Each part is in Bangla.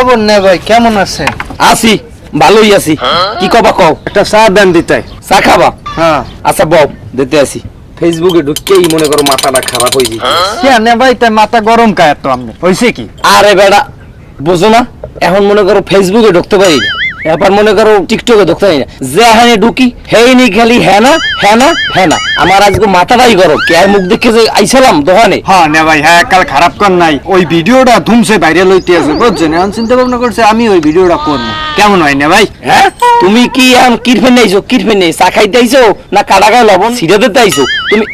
খবর নে ভাই কেমন আছেন আছি ভালোই আছি। কি কবা কও? একটা চা দেন দিতে। চা খাবা? হ্যাঁ। আচ্ছা বব দিতে আসি। ফেসবুকে ঢুককেই মনে করো মাথাটা খারাপ হয়ে যায় কে নে ভাই তাই মাথা গরম কায় তো আমি হইছে কি? আরে বেড়া বুঝো না এখন মনে করো ফেসবুকে ঢুকতে পারি। না এবার মনে করো টিকটকে ঢুকতে না। যে হানে ঢুকি হেই নি খালি হ্যাঁ না হ্যাঁ না হ্যাঁ না আমার আজকে মাথাটাই গরম। কে আর মুখ দেখে যে আইছিলাম দোকানে? হ্যাঁ নে ভাই হ্যাঁ কাল খারাপ কর নাই। ওই ভিডিওটা ধুমসে বাইরে লইতে আছে বুঝছেন? এখন চিন্তা ভাবনা করছে আমি ওই ভিডিওটা করব। কেমন হয় না ভাই? হ্যাঁ? তুমি কি এখন কিরফেন নেইছো কিরফেন নেই চা খাইতে আইছো? না কাটা গায়ে লবণ? দিতে আইছো? তুমি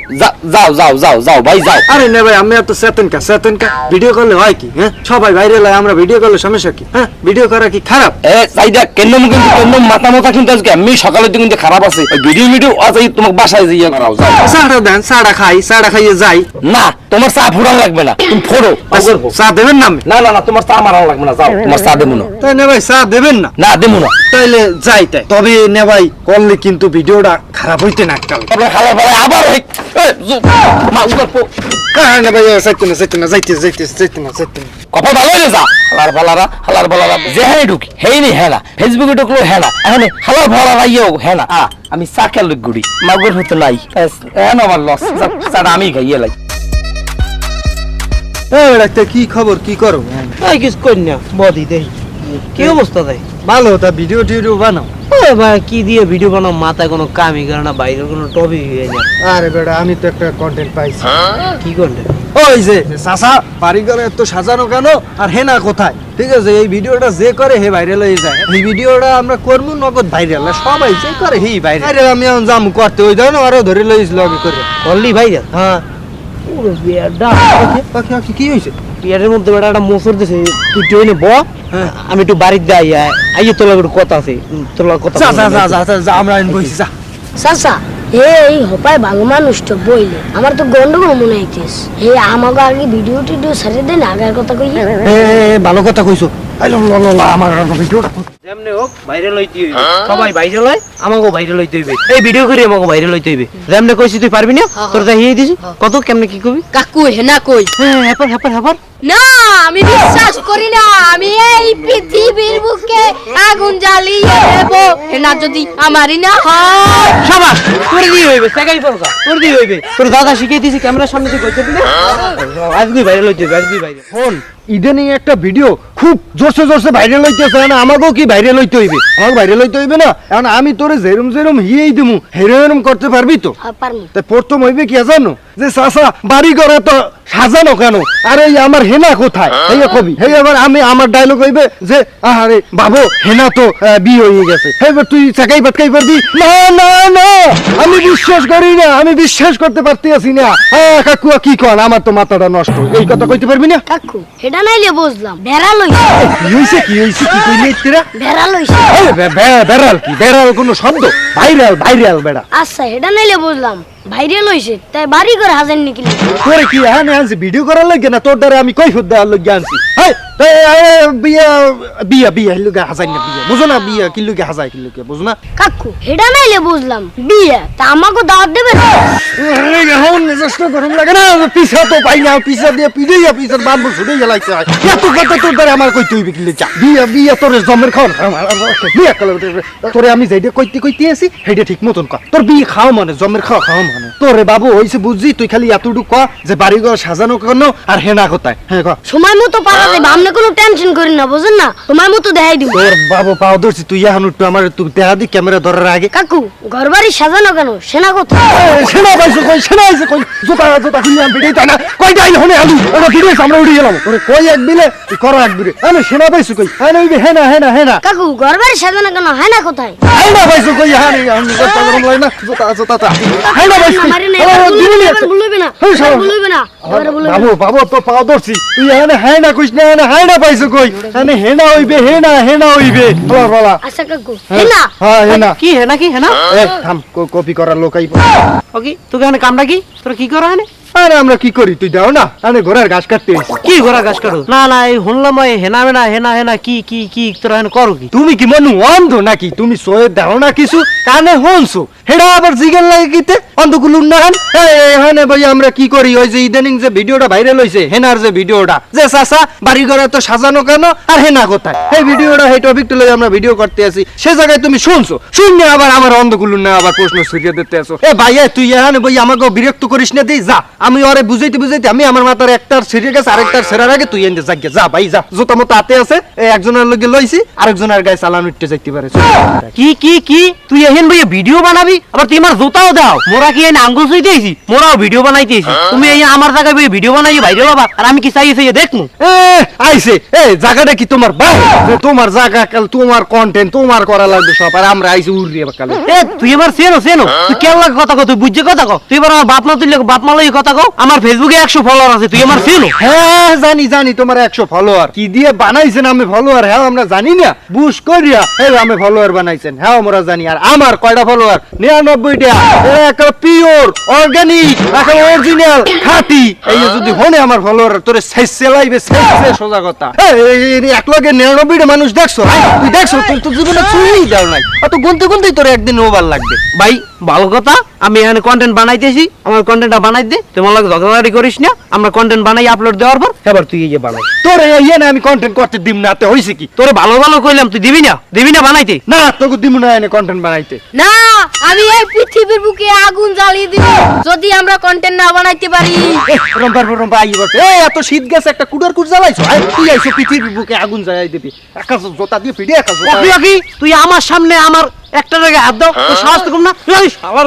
যাও যাও যাও যাও ভাই যাও। আরে নে ভাই আমি এত চেতন কা চেতন কা ভিডিও করলে হয় কি হ্যাঁ? সবাই বাইরে লাই আমরা ভিডিও করলে সমস্যা কি হ্যাঁ? ভিডিও করা কি খারাপ? এ সাইদা কেন কিন্তু কেন মাথা মাথা কিন্তু আজকে আমি সকালে তো কিন্তু খারাপ আছে। ভিডিও ভিডিও আছে তোমাকে বাসায় যাইয়া করাও যাও। চাটা দেন চাটা খাই চাটা খাইয়ে যাই। না তোমার চা ফোড়ান লাগবে না তুমি ফোড়ো চা দেবেন না না না না তোমার চা মারান লাগবে না যাও তোমার চা দেবো না। তাই নে ভাই চা দেবেন না? না দেবো না। তাইলে যাই তাই। তবে নে ভাই করলে কিন্তু ভিডিওটা খারাপ হইতে না কাল বেলায় আবার মা উগার পো হ্যাঁ নে ভাই যাইতে না যাইতে না যাইতে যাইতে যাইতে না যাইতে না কপাল ভালো হয়ে যা হালার ফালারা হালার ফালারা যেখানে ঢুকি হেই নি ফেসবুকে ঢুকলো এখানে হালার ফালারা ইয়েও আ, আমি চা খেয়াল গুড়ি মাগুর হতে নাই এখন আমার লস চাটা আমি খাইয়ে লাই কি খবর কি করো কিছু করি না বদি দেখি কি অবস্থা দেয় ভালো তা ভিডিও টিডিও বানাও। ভাই কি দিয়ে ভিডিও বানাও? মাথায় কোনো কামই করে না বাইরের কোনো টপিক হয়ে যায়। আরে বেটা আমি তো একটা কন্টেন্ট পাইছি। কি করলে ওই যে চাচা বাড়িঘরে এত সাজানো কেন? আর হেনা কোথায়? ঠিক আছে এই ভিডিওটা যে করে হে ভাইরাল হয়ে যায়। এই ভিডিওটা আমরা করব নগদ ভাইরাল সবাই যে করে হি ভাইরাল আরে আমি এখন যাম করতে ওই ধরনের আরও ধরে লইছিল আগে করে। করলি ভাই হ্যাঁ। পুরো বিয়ারটা কি হয়েছে বিয়ারের মধ্যে বেটা একটা মোসর দিছে তুই ট্রেনে ব হ্যাঁ। আমি একটু বাড়ির যাই আইয়ে তোলা একটু কথা আছে তোলা কথা যা যা বলব। যা যা যা, যা আমরা বইছি যা। সাসা হে এই হপায় ভালো মানুষ তো বইলে। আমার তো গন্ডগোল মনে হইতেছে। হে আমাকে আগে ভিডিও টিডিও সারিয়ে দেন আগের কথা কই এ, এ, এ, ভালো কথা কইছো। যেমনে হোক হইবে। সবাই হয় হইবে। এই ভিডিও করে আমাকে ভাইরাল হইতে হইবে। যেমনে কইছি তুই পারবি না? তোর দেখিয়ে দিছি। কত কেমনে কি কবি? কাকু হেনা কই? হ্যাঁ হ্যাপার হ্যাপার হ্যাপার না আমি বিশ্বাস করি না। আমি এই পৃথিবীর বুকে আগুন জ্বালিয়ে দেব। হেনা যদি আমারই না হয়। সাবাস তোর দিয়ে হইবে পড়কা তোর দিয়ে হইবে। তোর দাদা শিখিয়ে দিয়েছি ক্যামেরার সামনে তুই কইতে দিবি আজকে ভাইরাল হইতে আজকে ভাইরাল ফোন ইদানিং একটা ভিডিও খুব জোরসে জোরসে ভাইরাল হইতেছে না? আমাকেও কি ভাইরাল হইতে হইবে? আমাকে ভাইরাল হইতে হইবে না? এখন আমি তোরে যেরম যেরম হিয়েই দিমু হেরম করতে পারবি তো? তাই প্রথম হইবে কি জানো যে চাচা বাড়ি করে তো সাজানো কেন? আরে এই আমার হেনা কোথায়? এই কবি। এই এবার আমি আমার ডায়লগ হইবে যে আরে বাবু হেনা তো বিয়ে হয়ে গেছে। এবার তুই চাকাই পাটকাই পারবি? না না না! আমি বিশ্বাস করি না আমি বিশ্বাস করতে পারতে আছি না। আহ, কাকু কি কন? আমার তো মাথাটা নষ্ট। এই কথা কইতে পারবি না? কাকু হেডা নাইলে বুঝলাম। বেড়া লইছে। কি হইছে কি হইছে কি কইলি এত্তিরা বেড়া লইছে বে- বে- বেড়াল কি? বেড়াল কোনো শব্দ? ভাইরাল ভাইরাল বেড়া। আচ্ছা নাইলে বুঝলাম। ভাইরাল হইছে তাই বাড়ি করে হাজার নিকলি তোরে কি হ্যাঁ আনছি? ভিডিও করার লাগে না? তোর দ্বারা আমি কৈফত দেওয়ার লাগে আনছি। এই, বিয়া বিয়া বিয়া হিলুকে হাজাই না বিয়া। বুঝো না বিয়া কিলুকে হাজাই কিলুকে বুঝো না? কাকু হেডা নাইলে বুঝলাম বিয়ে তা আমাকে দাওয়াত দেবে এখন মেজাজটা গরম লাগে না পিছা তো পাই না পিছা দিয়ে পিড়াইয়া পিছার বানবো ছুটে গেলাইতে এত কথা তোর দ্বারা আমার কইতে হইবে কিলে যা বিয়া বিয়া তোর জমের খাওয়ান বিয়া কালে তোরে আমি যেটা কইতে কইতে আছি সেইটা ঠিক মতন কর। তোর বিয়ে খাও মানে জমের খাওয়া খাও মানে। তোরে বাবু হইছে বুঝছি তুই খালি এতটুকু ক যে বাড়ি ঘর সাজানো কেন আর হেনা কোথায়? হ্যাঁ ক। সময় মতো পারা আপনি কোনো টেনশন করেন না বুঝেন না সময় মতো দেখাই দিব তোর বাবু পাও ধরছি তুই এখন একটু আমার তুই দেখা দি ক্যামেরা ধরার আগে কাকু ঘর বাড়ি সাজানো কেন সেনা কোথায় সেনা পাইছো কই সেনা আইছে কই জোতা জোতা খুলে আমি ভিডিও তাই না কই যাই হনে আলু ওটা ভিডিও আমরা উড়ে গেলাম ওরে কই এক তুই করো এক দিলে আমি সেনা পাইছো কই হ্যাঁ নইবে হ্যাঁ না হ্যাঁ না হ্যাঁ না কাকু ঘর বাড়ি সাজানো কেন হয় না কোথায় হ্যাঁ না পাইছো কই হ্যাঁ না আমি কথা গরম লাগে না জোতা জোতা তা হ্যাঁ না পাইছো মারি না, না। বলবি না, বলবি না, না। বাবু বাবু তো পাও ধরছি তুই এখানে হ্যাঁ না কইস না হ্যাঁ না পাইছো কই? এখানে হেনা হইবে হেনা হেনা হইবে। বলা বলা। আচ্ছা কাকু হেনা? হ্যাঁ হেনা। কি হেনা কি হেনা? এ থাম কপি করার লোক আইব। ওকে তোকে কামটা কি? তোর কি করা হয় আরে আমরা কি করি? তুই দাও না আরে ঘোড়ার ঘাস কাটতে কি ঘোড়া গাছ কাটো? না না এই শুনলাম ওই হেনা মেনা হেনা হেনা কি কি কি তোরা হেন করো কি? তুমি কি মনু অন্ধ নাকি? তুমি সোয়ে দাও না কিছু কানে হনছো হেডা আবার জিগেল লাগে কিতে? অন্ধকুলুন না হান এখানে ভাই আমরা কি করি? ওই যে ইদানিং যে ভিডিওটা ভাইরাল হইছে হেনার যে ভিডিওটা। যে চাচা বাড়ি ঘরে তো সাজানো কেন? আর হেনা কোথায়? এই ভিডিওটা এই টপিকটা লই আমরা ভিডিও করতে আছি। সে জায়গায় তুমি শুনছো? শুনে আবার আমার অন্ধকুলুন না আবার প্রশ্ন ছড়িয়ে দিতে আসো এ ভাই তুই এখানে ভাই আমাকে বিরক্ত করিস না দিই যা। আমি ওরে বুঝাইতে বুঝাইতে আমি আমার মাথার একটার ছিঁড়ে গেছে আরেকটার ছেড়ার আগে তুই এনে যাকে যা ভাই যা। জোতা মতো হাতে আছে একজনের লগে লইছি আরেকজনের গায়ে চালান উঠতে যাইতে পারে। কি কি কি? তুই এহেন ভাই ভিডিও বানাবি? আবার তুই আমার জুতাও দাও। মোরা কি এনে আঙ্গুল সুইতেছি মোরাও ভিডিও বানাইতে বানাইতেছি তুমি এই আমার জায়গায় বই ভিডিও বানাই বাইরে বাবা। আর আমি কি চাইছি দেখমু? এ আইছে। এ জায়গাটা কি তোমার? বাহ! তোমার জায়গা কাল তোমার কন্টেন্ট তোমার করা লাগবে সব। আর আমরা আইছি উড়িয়ে কালে। এ তুই এবার সেনো সেনো তুই লাগে কথা কো তুই বুঝছে কথা কো তুই এবার আমার বাপ মা তুই বাপ মা লই কথা কো আমার ফেসবুকে একশো ফলোয়ার আছে তুই আমার সেনো হ্যাঁ জানি জানি তোমার একশো ফলোয়ার কি দিয়ে বানাইছেন আমি ফলোয়ার হ্যাঁ আমরা জানি না। বুশ করিয়া হ্যাঁ আমি ফলোয়ার বানাইছেন। হ্যাঁ আমরা জানি। আর আমার কয়টা ফলোয়ার নিরানব্বইটা। একটা পিওর অর্গানিক একটা অরিজিনাল খাঁটি। এই যদি হনে আমার ফলোয়ার তোরে শেষ সেলাইবে শেষ সোজা কথা। এই, এক লগে নিরানব্বইটা মানুষ দেখছ? হ্যাঁ? তুই দেখছ? তুই তো জীবনে চুই দাও নাই। অত গুনতে গুনতেই তোর একদিন ওভার লাগবে। ভাই ভালো কথা আমি এখানে কন্টেন্ট বানাইতেছি আমার কন্টেন্টটা বানাই দে তোমার লাগে ঝগড়াঝাড়ি করিস না আমরা কন্টেন্ট বানাই আপলোড দেওয়ার পর এবার তুই এই যে বানাই। তোর ইয়ে না আমি কন্টেন্ট করতে দিম না তে হইছে কি? তোরে ভালো ভালো কইলাম তুই দিবি না? দিবি না বানাইতে? না তোকে দিমু না এনে কন্টেন্ট বানাইতে। না আমি এই পৃথিবীর বুকে আগুন জ্বালিয়ে দিব যদি আমরা কন্টেন্ট না বানাইতে পারি। রম্পার রম্পা আই বসে। এই এত শীত গেছে একটা কুডার কুট জ্বালাইছো? আই তুই আইছো পৃথিবীর বুকে আগুন জ্বালাই দিবি। একা জোতা দিয়ে পিড়ে একা জোতা। তুই আমার সামনে আমার একটা জায়গায় হাত দাও তো সাহস তো কম না এই শালার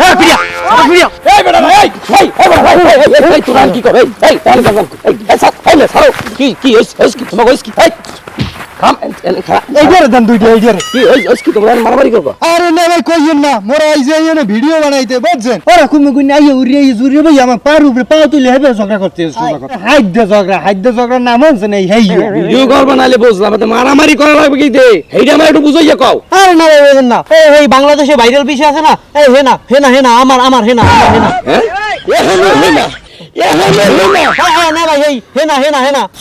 এই পিড়িয়া শালা পিড়িয়া এই বেটা এই এই এই এই বেটা করে এই, এই, এই, এই, তোরা কি করে এই এই এই এই এই এই এই এই এই এই কি কি এই এই কি এই এই এই এই দেন দুইটা কি তোমরা মারামারি করব আরে না ভাই কইয়েন না মোরা আই যে এনে ভিডিও বানাইতে বুঝছেন ওরা কুমি কুনি আইয়ে উড়িয়ে জুড়িয়ে ভাই আমার পার উপরে পা তুলে হেবে ঝগড়া করতে হাইদ দে ঝগড়া হাইদ দে ঝগড়া নাম হচ্ছে না হেই ভিডিও কল বানাইলে বুঝলাম তো মারামারি করা লাগবে কি দে এইটা আমার একটু বুঝাইয়া কও আরে না না এই এই বাংলাদেশে ভাইরাল বিষয় আছে না এই হেনা হেনা হেনা আমার আমার হেনা আমার হ্যাঁ হলো হেনা হ্যাঁ হ্যাঁ না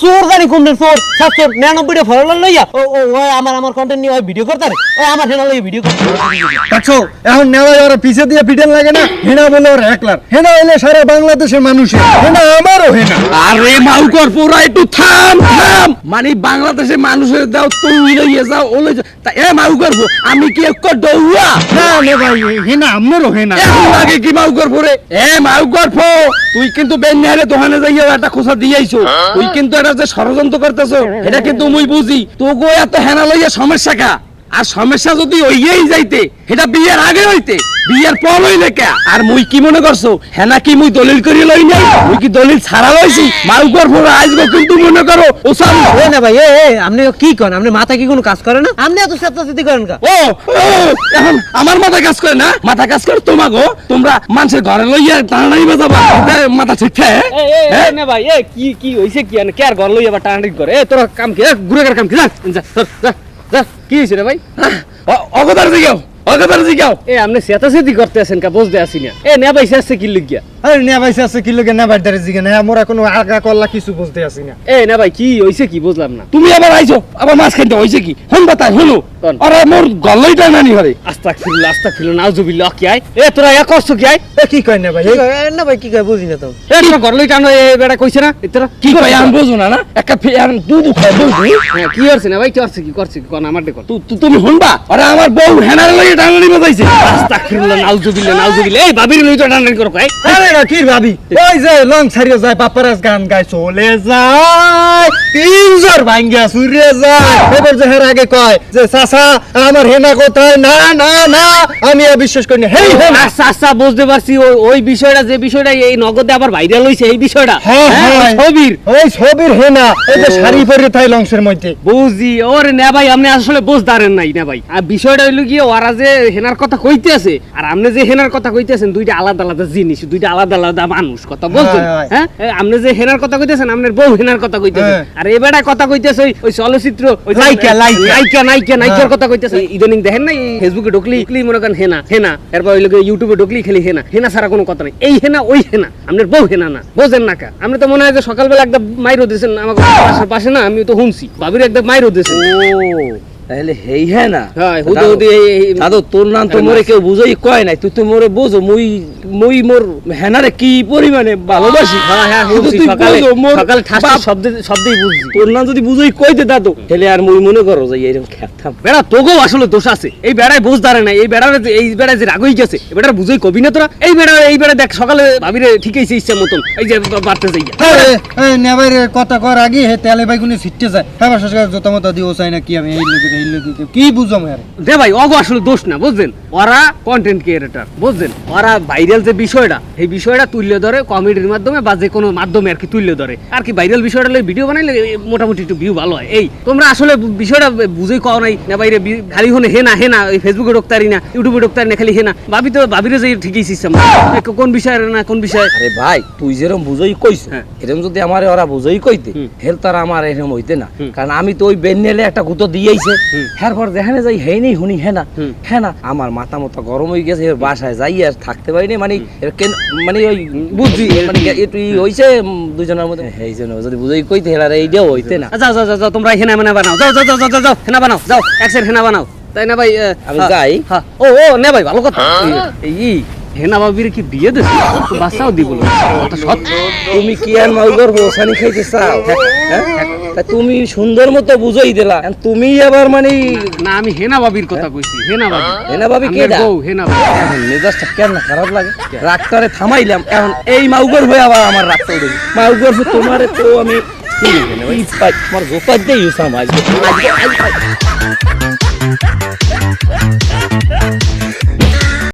চোর জানি চোর সাতশো নিরানব্বইটা ফলোয়ার লইয়া। ও ও আমার আমার কন্টেন্ট নিয়ে ভিডিও ও আমার হেনা লইয়া ভিডিও করতে এখন ওরা পিছে দিয়ে পিটেন লাগে না হেনা বলে ওরা একলার হেনা হইলে সারা বাংলাদেশের মানুষের হেনা আমারও হেনা আরে মাউকর পুরা একটু থাম থাম। মানে বাংলাদেশে মানুষের দাও তুই লইয়ে যাও ওলে যাও। তা এ মাউকর আমি কি এক ডৌয়া না নে ভাই হেনা আমারও হেনা লাগে কি মাউকর পরে? এ মাউকর ফো তুই কিন্তু বেন্যারে দোকানে যাইয়া একটা খোসা দিয়েছ তুই কিন্তু এটা যে ষড়যন্ত্র করতেছো এটা কিন্তু মুই বুঝি। তোকে এত হেনা লইয়া সমস্যা কা? আর সমস্যা যদি হইয়াই যাইতে এটা বিয়ের আগে হইতে বিয়ের পর হইলে কে? আর মুই কি মনে করছ? হেনা কি মুই দলিল করি লই নাই? মুই কি দলিল ছাড়া লইছি? মাউকর ফোর আইসবো কিন্তু মনে করো ওসাম এ না ভাই এ এ, আপনি কি করেন? আপনি মাথা কি কোনো কাজ করে না? আপনি এত চেতাচেতি করেন কা ও ও, এখন আমার মাথা কাজ করে না? মাথা কাজ করে তোমাগো তোমরা মানুষের ঘরে লইয়া টানাটানি বাজাবা। এ, মাথা ঠিক থাকে হ্যাঁ? না ভাই এ কি কি হইছে কি? কে আর ঘর লইয়া বা টানাটানি করে? এ তোরা কাম কি? ঘুরে কাম কি? যা যা যা। কি হয়েছে রে ভাই? অগতার জিগাও অগদার জিগাও এ আপনি চেতাচেতি করতে আছেন কা বুঝতে আসি না এ নে ভাই শেষে কি লিখিয়া আরে ভাই আছে কি লোকে নেবার দারে জিগে না মোরা কোনো আগা করলা কিছু বুঝতে আসি না। এ না ভাই কি হইছে কি বুঝলাম না। তুমি আবার আইছো? আবার মাছ খাইতে হইছে কি? হন বাতাই হলো? আরে মোর গল্লই টানানি হরে আস্তাক ফিরল আস্তাক ফিরল নাউজুবিল্লাহ কি আই? এ তোরা এক কষ্ট কি আই? এ কি কয় না ভাই? না ভাই কি কয় বুঝি না তো। এ তোরা ঘর লই টানো এ বেটা কইছে না? তোরা কি কই আমি বুঝু না না? একটা ফে- এখন দুধ খায় দুধ হ্যাঁ কি হচ্ছে না ভাই? কি হচ্ছে কি করছে? কি কোন আমার দেখো তুমি শুনবা আরে আমার বউ হেনারে লইয়া টানানি বাজাইছে। আস্তাক ফিরল নাউজুবিল্লাহ নাউজুবিল্লাহ। এই বাবির লই তো টানাটানি করো ভাই আরে না কি ভাবি? ওই যে লং ছাড়িয়ে যায় পাপারাস গান গায় চলে যায়। তিনজোর ভাঙ্গিয়া সুরিয়ে যায়। এবার যে হের আগে কয় যে চাচা আমার হেনা কোথায়? না না না আমি আর বিশ্বাস করি না। হেই হেনা! আচ্ছা আচ্ছা বুঝতে পারছি। ওই ওই বিষয়টা যে বিষয়টা এই নগদে আবার ভাইরাল হইছে এই বিষয়টা। হ্যাঁ হ্যাঁ ছবির। ওই ছবির হেনা এই যে শাড়ি পরে তাই লংসের মধ্যে। বুঝি। ওরে না ভাই আপনি আসলে বুঝদারেন নাই না ভাই। আর বিষয়টা হইল গিয়ে ওরা যে হেনার কথা কইতে আছে আর আপনি যে হেনার কথা কইতেছেন দুইটা আলাদা আলাদা জিনিস দুইটা আলাদা আলাদা মানুষ কথা বলছেন? হ্যাঁ, হ্যাঁ। হ্যাঁ? আপনি যে হেনার কথা কইতেছেন আপনার বউ হেনার কথা কইতেছেন। হ্যাঁ। আর এবারে কথা কইতেছে ওই- চলচ্চিত্র ওই লাইকা। নায়িকা নায়িকা নায়িকার। কথা কইতেছে। ইদানিং দেখেন না ফেসবুকে ঢুকলি ঢুকলি মনে করেন হেনা হেনা। এরপর ওই লোকে ইউটিউবে ঢুকলি খালি হেনা। হেনা ছাড়া কোনো কথা নাই। এই হেনা ওই হেনা। আপনার বউ হেনা না। বোঝেন না কা। আপনি তো মনে হয় যে সকালবেলা একদম মাইরো দিয়েছেন আমাকে পাশে না আমি তো শুনছি ভাবির একদম মাইরো দিয়েছেন। ও। তাহলে হেই হ্যাঁ না? হ্যাঁ, দাদু তোর নাম তো আরে মোরে কেউ বুঝই কয় নাই। তুই তো মোরে বোঝো মুই মুই মোর হেনারে কি পরিমাণে ভালোবাসি? হ্যাঁ হ্যাঁ সকালে শব্দ শব্দেই বুঝছি। তোর নাম যদি বুঝই কইতে দাদু তাহলে আর মুই মনে করো যে এরকম খেতাম বেড়া তোকেও আসলে দোষ আছে। এই বেড়ায় বুঝ দাঁড়ে না এই বেড়ার এই বেড়ায় যে রাগই গেছে এই বেড়ার বুঝই কবি না তোরা? এই বেড়া এই বেড়া দেখ সকালে ভাবিরে ঠিকইছে ইচ্ছা মতন। এই যে বাড়তে যাই এই কথা কর আগে হে তেলে বাইগুনে ছিটতে যায়। হ্যাঁ জোতা মতো দিও চাই না কি আমি এই লোকের এই লোকে কি বুঝাম আরে দে ভাই অগো আসলে দোষ না বুঝছেন? ওরা কন্টেন্ট ক্রিয়েটর বুঝছেন? ওরা ভাইরাল যে বিষয়টা এই বিষয়টা তুলে ধরে কমেডির মাধ্যমে বা যে কোনো মাধ্যমে আর কি তুলে ধরে। আর কি ভাইরাল বিষয়টা লই ভিডিও বানাইলে মোটামুটি একটু ভিউ ভালো হয়। এই তোমরা আসলে বিষয়টা বুঝেই কও নাই। না বাইরে খালি হনে হে না হে না ওই ফেসবুকে না ইউটিউবে না খালি হে না ভাবি তো ভাবিরে যে ঠিকই সিস্টেম কোন বিষয়ের না কোন বিষয়? আরে ভাই তুই যেরকম বুঝই কইছ হ্যাঁ। এরকম যদি আমার ওরা বুঝই কইতে। হেল তার আমার এরকম হইতে না। কারণ আমি তো ওই বেন্নেলে একটা গুতো দিয়েইছে। হুম। হ্যার পর যেখানে যাই হেই নেই হুনি হ্যাঁ না। হ্যাঁ না। আমার মাথা মতো গরম হয়ে গেছে এর বাসায় যাই আর থাকতে পারিনি মানে মানে ওই বুঝছি মানে একটু ই হইছে দুজনের মধ্যে। এই জন্য যদি বুঝই কইতে হেলার এইটাও হইতে না। যাও যাও যাও তোমরা হেনা মেনা বানাও। যাও যাও যাও যাও, হেনা বানাও যাও এক সেট হেনা বানাও। তাই না ভাই? আমি হ্যাঁ, যাই? হ্যাঁ। ও ও নে ভাই ভালো কথা। এই হেনা বাবির কি বিয়ে তো বাচ্চাও দিব তুমি কি আর মাউগর বসানি খাইতে চাও? হ্যাঁ? তুমি সুন্দর মতো বুঝাই দিলা। তুমি আবার মানে না আমি হেনা বাবির কথা কইছি হেনা বাবি হেনা ভাবি কে আমার বউ হেনা বাবি মেজাজটা কেন না খারাপ লাগে? রাগটারে থামাইলাম এখন এই মাউগর হয়ে আবার আমার রাগটা উঠে মাউগর হয়ে তোমারে তো আমি কি তোমার গোপার দিয়ে ইউসাম আজকে আজকে- আজকে-